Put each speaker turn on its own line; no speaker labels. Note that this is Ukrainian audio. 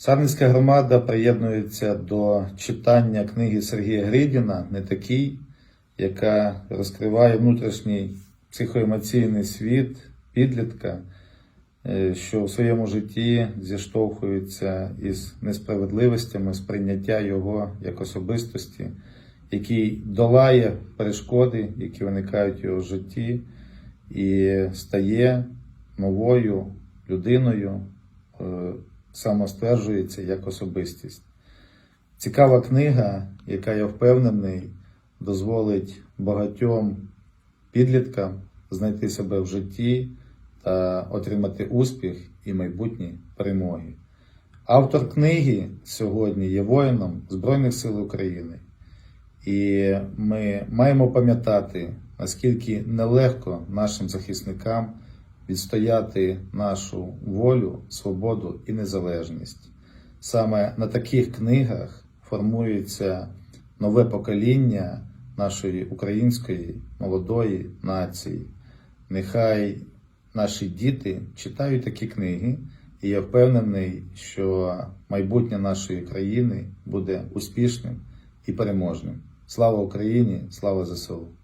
Сарненська громада приєднується до читання книги Сергія Гридіна не такий, яка розкриває внутрішній психоемоційний світ підлітка, е, що в своєму житті зіштовхується із несправедливостями сприйняття його як особистості, який долає перешкоди, які виникають в його житті, і стає новою людиною, е, самостверджується як особистість. Цікава книга, яка я впевнений, дозволить багатьом підліткам знайти себе в житті та отримати успіх і майбутні перемоги. Автор книги сьогодні є воїном Збройних сил України. І ми маємо пам'ятати, наскільки нелегко нашим захисникам відстояти нашу волю, свободу і незалежність. Саме на таких книгах формується нове покоління нашої української молодої нації. Нехай наші діти читають такі книги, і я впевнений, що майбутнє нашої країни буде успішним і переможним. Слава Україні! Слава ЗСУ!